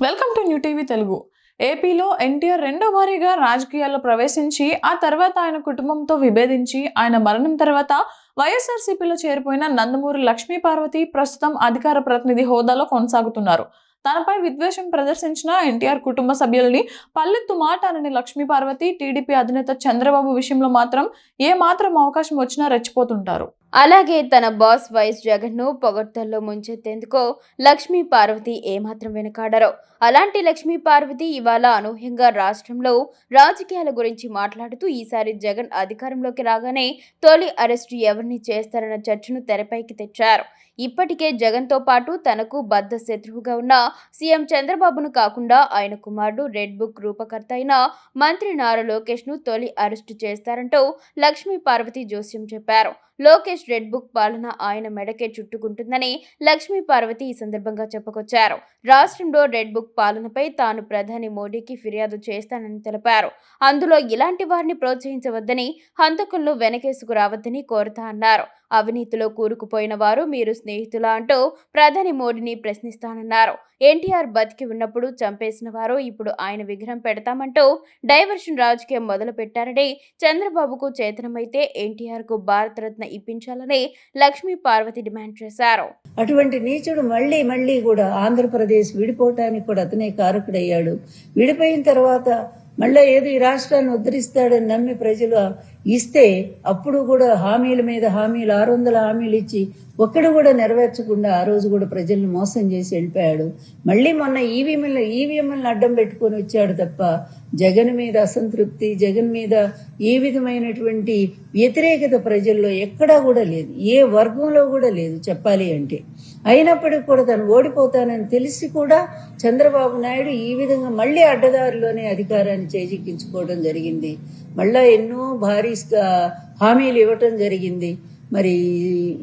Welcome to new TV Telugu ఏపీలో ఎన్టీఆర్ రెండో భారీగా రాజకీయాల్లో ప్రవేశించి ఆ తర్వాత ఆయన కుటుంబంతో విభేదించి ఆయన మరణం తర్వాత వైఎస్ఆర్సీపీలో చేరిపోయిన నందమూరి లక్ష్మీ పార్వతి ప్రస్తుతం అధికార ప్రతినిధి హోదాలో కొనసాగుతున్నారు. తనపై విద్వేషం ప్రదర్శించిన ఎన్టీఆర్ కుటుంబ సభ్యుల్ని పల్లెత్తు మాట అనని లక్ష్మీ పార్వతి టీడీపీ అధినేత చంద్రబాబు విషయంలో మాత్రం ఏ మాత్రం అవకాశం వచ్చినా రెచ్చిపోతుంటారు. అలాగే తన బాస్ వైఎస్ జగన్ను పొగడ్తల్లో ముంచెత్తేందుకో లక్ష్మీ పార్వతి ఏమాత్రం వెనకాడరో. అలాంటి లక్ష్మీ పార్వతి ఇవాళ అనూహ్యంగా రాష్ట్రంలో రాజకీయాల గురించి మాట్లాడుతూ ఈసారి జగన్ అధికారంలోకి రాగానే తొలి అరెస్టు ఎవరిని చేస్తారన్న చర్చను తెరపైకి తెచ్చారు. ఇప్పటికే జగన్తో పాటు తనకు బద్ధ శత్రువుగా ఉన్న సీఎం చంద్రబాబును కాకుండా ఆయన కుమారుడు రెడ్ బుక్ రూపకర్త అయిన మంత్రి నారా లోకేష్ను తొలి అరెస్టు చేస్తారంటూ లక్ష్మీ పార్వతి జోస్యం చెప్పారు. లోకేష్ రెడ్ బుక్ పాలన ఆయన మెడకే చుట్టుకుంటుందని లక్ష్మీ పార్వతి ఈ సందర్భంగా చెప్పుకొచ్చారు. రాష్ట్రంలో రెడ్ బుక్ పాలనపై తాను ప్రధాని మోడీకి ఫిర్యాదు చేస్తానని తెలిపారు. అందులో ఇలాంటి వారిని ప్రోత్సహించవద్దని హంతకులను వెనకేసుకు రావద్దని కోరుతా అన్నారు. అవినీతిలో కూరుకుపోయిన వారు మీరు స్నేహితులా అంటూ ప్రధాని మోడీని ప్రశ్నిస్తానన్నారు. ఎన్టీఆర్ బతికి ఉన్నప్పుడు చంపేసిన వారు ఇప్పుడు ఆయన విగ్రహం పెడతామంటూ డైవర్షన్ రాజకీయం మొదలు పెట్టారని చంద్రబాబుకు చేతనమైతే ఎన్టీఆర్కు భారతరత్న ఇప్పించాలని లక్ష్మీ పార్వతి డిమాండ్ చేశారు. అటువంటి నీచుడు మళ్ళీ మళ్ళీ కూడా ఆంధ్రప్రదేశ్ విడిపోవటానికి కూడా అతనే కారకుడయ్యాడు. విడిపోయిన తర్వాత మళ్ళీ ఏదో ఈ రాష్ట్రాన్ని ఉద్ధరిస్తాడని నమ్మి ప్రజలు ఇస్తే అప్పుడు కూడా హామీల మీద హామీలు ఆరు వందల హామీలు ఇచ్చి ఒక్కడు కూడా నెరవేర్చకుండా ఆ రోజు కూడా ప్రజల్ని మోసం చేసి వెళ్ళిపోయాడు. మళ్ళీ మొన్న ఈవీఎంలు ఈవీఎంలను అడ్డం పెట్టుకొని వచ్చాడు తప్ప జగన్ మీద అసంతృప్తి జగన్ మీద ఏ విధమైనటువంటి వ్యతిరేకత ప్రజల్లో ఎక్కడా కూడా లేదు. ఏ వర్గంలో కూడా లేదు చెప్పాలి అంటే. అయినప్పటికీ కూడా తను ఓడిపోతానని తెలిసి కూడా చంద్రబాబు నాయుడు ఈ విధంగా మళ్ళీ అడ్డదారిలోనే అధికారాన్ని చేజిక్కించుకోవడం జరిగింది. మళ్ళా ఎన్నో భారీ హామీలు ఇవ్వటం జరిగింది. మరి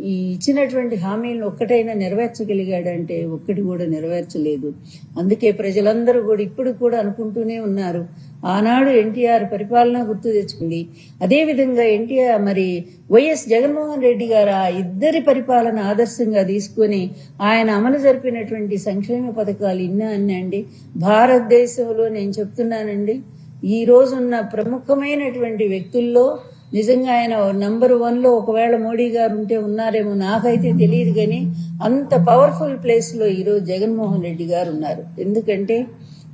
ఈ ఇచ్చినటువంటి హామీలను ఒక్కటైనా నెరవేర్చగలిగాడంటే ఒక్కటి కూడా నెరవేర్చలేదు. అందుకే ప్రజలందరూ కూడా ఇప్పుడు కూడా అనుకుంటూనే ఉన్నారు. ఆనాడు ఎన్టీఆర్ పరిపాలన గుర్తు తెచ్చుకుంది అదేవిధంగా ఎన్టీఆర్ మరి వైఎస్ జగన్మోహన్ రెడ్డి గారు ఆ ఇద్దరి పరిపాలన ఆదర్శంగా తీసుకొని ఆయన అమలు జరిపినటువంటి సంక్షేమ పథకాలు ఇన్నా అన్నండి. భారతదేశంలో నేను చెప్తున్నానండి ఈ రోజున్న ప్రముఖమైనటువంటి వ్యక్తుల్లో నిజంగా ఆయన నంబర్ వన్లో ఒకవేళ మోడీ గారు ఉంటే ఉన్నారేమో నాకైతే తెలియదు కానీ అంత పవర్ఫుల్ ప్లేస్లో ఈరోజు జగన్మోహన్ రెడ్డి గారు ఉన్నారు. ఎందుకంటే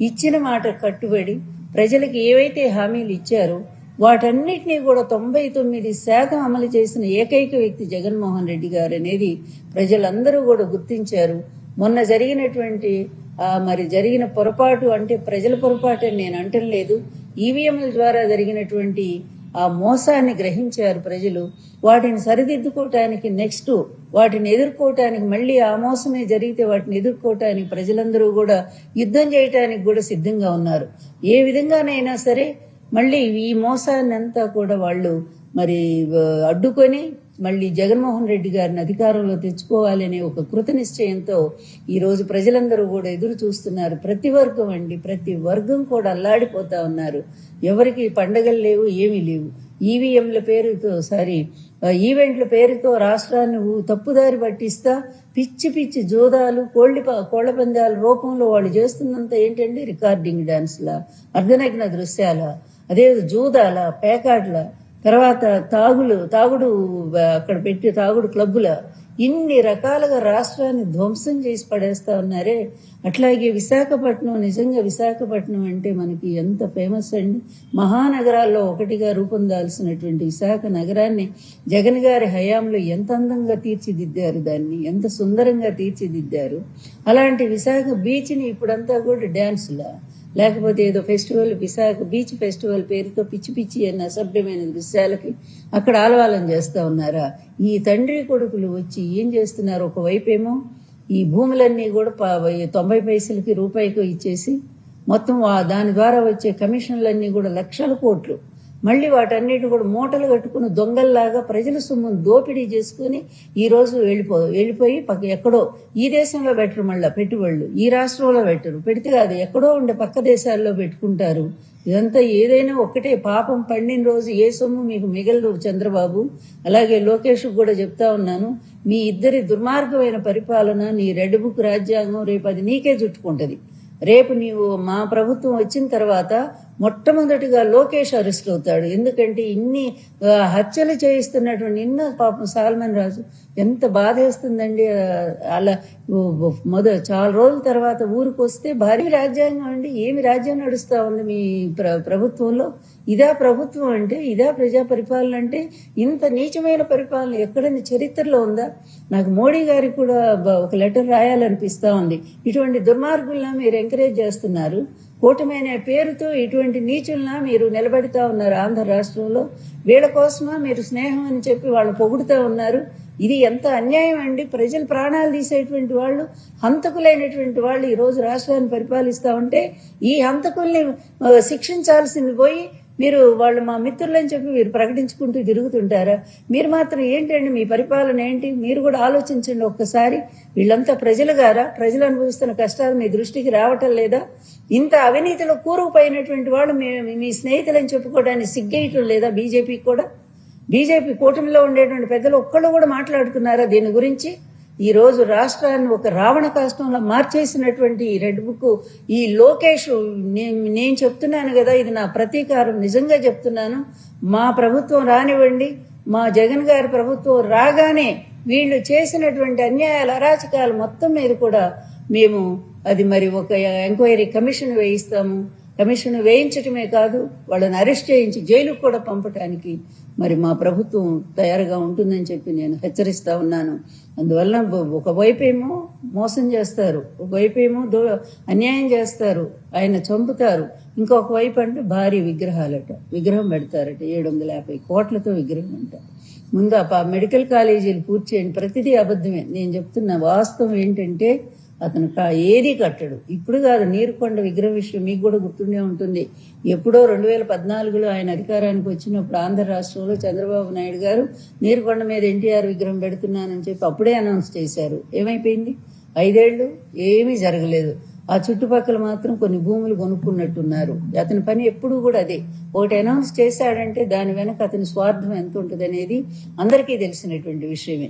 ఇచ్చిన మాట కట్టుబడి ప్రజలకు ఏవైతే హామీలు ఇచ్చారో వాటన్నిటినీ కూడా తొంభై తొమ్మిది శాతం అమలు చేసిన ఏకైక వ్యక్తి జగన్మోహన్ రెడ్డి గారు అనేది ప్రజలందరూ కూడా గుర్తించారు. మొన్న జరిగినటువంటి ఆ, మరి జరిగిన పొరపాటు అంటే ప్రజల పొరపాటు అని నేను అంటలేదు. ఈవీఎంల ద్వారా జరిగినటువంటి ఆ మోసాన్ని గ్రహించారు ప్రజలు. వాటిని సరిదిద్దుకోవటానికి నెక్స్ట్ వాటిని ఎదుర్కోవటానికి మళ్ళీ ఆ మోసమే జరిగితే వాటిని ఎదుర్కోవటానికి ప్రజలందరూ కూడా యుద్ధం చేయటానికి కూడా సిద్ధంగా ఉన్నారు. ఏ విధంగానైనా సరే మళ్ళీ ఈ మోసాన్ని అంతా కూడా వాళ్ళు మరి అడ్డుకొని మళ్ళీ జగన్మోహన్ రెడ్డి గారిని అధికారంలో తెచ్చుకోవాలనే ఒక కృత నిశ్చయంతో ఈ రోజు ప్రజలందరూ కూడా ఎదురు చూస్తున్నారు. ప్రతి వర్గం అండి ప్రతి వర్గం కూడా అల్లాడిపోతా ఉన్నారు. ఎవరికి పండగలు లేవు ఏమీ లేవు. ఈవీఎంల పేరుతో సారీ ఈవెంట్ల పేరుతో రాష్ట్రాన్ని తప్పుదారి పట్టిస్తా పిచ్చి పిచ్చి జోదాలు కోళ్ళి కోళ్ళ పందాల రూపంలో వాళ్ళు చేస్తున్నంత ఏంటండి రికార్డింగ్ డాన్స్లా అర్ధనగ్న దృశ్యాల అదే జూదాల పేకాట్ల తర్వాత తాగులు తాగుడు అక్కడ పెట్టి తాగుడు క్లబ్బుల ఇన్ని రకాలుగా రాష్ట్రాన్ని ధ్వంసం చేసి పడేస్తా ఉన్నారే? అట్లాగే విశాఖపట్నం నిజంగా విశాఖపట్నం అంటే మనకి ఎంత ఫేమస్ అండి. మహానగరాల్లో ఒకటిగా రూపొందాల్సినటువంటి విశాఖ నగరాన్ని జగన్ గారి హయాంలో ఎంత అందంగా తీర్చిదిద్దారు దాన్ని? ఎంత సుందరంగా తీర్చిదిద్దారు? అలాంటి విశాఖ బీచ్ని ఇప్పుడంతా కూడా డ్యాన్సులా? లేకపోతే ఏదో ఫెస్టివల్ విశాఖ బీచ్ ఫెస్టివల్ పేరుతో పిచ్చి పిచ్చి అన్న అసభ్యమైన దృశ్యాలకి అక్కడ ఆలవాలం చేస్తా ఉన్నారా? ఈ తండ్రి కొడుకులు వచ్చి ఏం చేస్తున్నారు? ఒకవైపేమో ఈ భూములన్నీ కూడా ప- తొంభై పైసలకి రూపాయికి ఇచ్చేసి మొత్తం ఆ- దాని ద్వారా వచ్చే కమిషన్లన్నీ కూడా లక్షల కోట్లు మళ్ళీ వాటన్నిటిని కూడా మూటలు కట్టుకుని దొంగల్లాగా ప్రజల సొమ్మును దోపిడీ చేసుకుని ఈ రోజు వెళ్ళిపో వెళ్ళిపోయి పక్క ఎక్కడో ఈ దేశంలో పెట్టరు మళ్ళీ పెట్టుబడులు ఈ రాష్ట్రంలో పెట్టరు. పెడితే కాదు ఎక్కడో ఉండే పక్క దేశాల్లో పెట్టుకుంటారు. ఇదంతా ఏదైనా ఒక్కటే పాపం పండిన రోజు ఏ సొమ్ము మీకు మిగలదు చంద్రబాబు. అలాగే లోకేష్ కూడా చెప్తా ఉన్నాను మీ ఇద్దరి దుర్మార్గమైన పరిపాలన నీ రెడ్ బుక్ రాజ్యాంగం రేపు అది నీకే చుట్టుకుంటది. రేపు నీవు మా ప్రభుత్వం వచ్చిన తర్వాత మొట్టమొదటిగా లోకేష్ అరెస్ట్ అవుతాడు. ఎందుకంటే ఇన్ని హత్యలు చేయిస్తున్నటువంటి నిన్న పాపం సాల్మన్ రాజు ఎంత బాధేస్తుందండి అలా మొద చాలా రోజుల తర్వాత ఊరికి వస్తే భారీ రాజ్యాంగం అండి. ఏమి రాజ్యం నడుస్తా ఉంది మీ ప్ర ప్రభుత్వంలో? ఇదా ప్రభుత్వం అంటే ఇదా ప్రజా పరిపాలన అంటే ఇంత నీచమైన పరిపాలన ఎక్కడైనా చరిత్రలో ఉందా? నాకు మోడీ గారికి కూడా ఒక లెటర్ రాయాలనిపిస్తా ఉంది. ఇటువంటి దుర్మార్గుల్ని మీరు ఎంకరేజ్ చేస్తున్నారు. కూటమైన పేరుతో ఇటువంటి నీచుల్న మీరు నిలబెడతా ఉన్నారు ఆంధ్ర రాష్ట్రంలో. వీళ్ళ కోసమా మీరు స్నేహం అని చెప్పి వాళ్ళు పొగుడుతూ ఉన్నారు. ఇది ఎంత అన్యాయం అండి. ప్రజలు ప్రాణాలు తీసేటువంటి వాళ్ళు హంతకులైనటువంటి వాళ్ళు ఈరోజు రాష్ట్రాన్ని పరిపాలిస్తూ ఉంటే ఈ హంతకుల్ని శిక్షించాల్సింది పోయి మీరు వాళ్ళు మా మిత్రులని చెప్పి మీరు ప్రకటించుకుంటూ తిరుగుతుంటారా? మీరు మాత్రం ఏంటండి మీ పరిపాలన ఏంటి? మీరు కూడా ఆలోచించండి ఒక్కసారి. వీళ్ళంతా ప్రజలు గారా? ప్రజలు అనుభవిస్తున్న కష్టాలు మీ దృష్టికి రావటం లేదా? ఇంత అవినీతిలో కూరుకుపోయినటువంటి వాళ్ళు మీ మీ స్నేహితులని చెప్పుకోవడానికి సిగ్గేయటం లేదా బీజేపీకి కూడా? బీజేపీ కూటమిలో ఉండేటువంటి పెద్దలు ఒక్కళ్ళు కూడా మాట్లాడుతున్నారా దీని గురించి? ఈ రోజు రాష్ట్రాన్ని ఒక రావణ కాష్టంలో మార్చేసినటువంటి ఈ రెడ్ బుక్ ఈ లోకేష్ నేను నేను చెప్తున్నాను కదా ఇది నా ప్రతీకారం నిజంగా చెప్తున్నాను. మా ప్రభుత్వం రానివ్వండి మా జగన్ గారి ప్రభుత్వం రాగానే వీళ్ళు చేసినటువంటి అన్యాయాలు అరాచకాలు మొత్తం మీద కూడా మేము అది మరి ఒక ఎంక్వైరీ కమిషన్ వేయిస్తాము. కమిషన్ వేయించటమే కాదు వాళ్ళని అరెస్ట్ చేయించి జైలుకు కూడా పంపటానికి మరి మా ప్రభుత్వం తయారుగా ఉంటుందని చెప్పి నేను హెచ్చరిస్తా ఉన్నాను. అందువల్ల ఒకవైపేమో మోసం చేస్తారు ఒకవైపేమో దో అన్యాయం చేస్తారు ఆయన చంపుతారు. ఇంకొక వైపు అంటే భారీ విగ్రహాలట విగ్రహం పెడతారట ఏడు వందల యాభై కోట్లతో విగ్రహం అంట. ముందు ఆ మెడికల్ కాలేజీలు పూర్తి చేయండి ప్రతిదీ అబద్ధమే. నేను చెప్తున్న వాస్తవం ఏంటంటే అతను కా- ఏది కట్టడు. ఇప్పుడు కాదు నీరుకొండ విగ్రహ విషయం మీకు కూడా గుర్తుండే ఉంటుంది. ఎప్పుడో రెండు వేల పద్నాలుగులో ఆయన అధికారానికి వచ్చినప్పుడు ఆంధ్ర రాష్ట్రంలో చంద్రబాబు నాయుడు గారు నీరుకొండ మీద ఎన్టీఆర్ విగ్రహం పెడుతున్నానని చెప్పి అప్పుడే అనౌన్స్ చేశారు. ఏమైపోయింది? ఐదేళ్ళు ఏమీ జరగలేదు. ఆ చుట్టుపక్కల మాత్రం కొన్ని భూములు కొనుక్కున్నట్టున్నారు. అతని పని ఎప్పుడు కూడా అదే. ఒకటి అనౌన్స్ చేశాడంటే దాని వెనక అతని స్వార్థం ఎంత ఉంటుంది అనేది అందరికీ తెలిసినటువంటి విషయమే.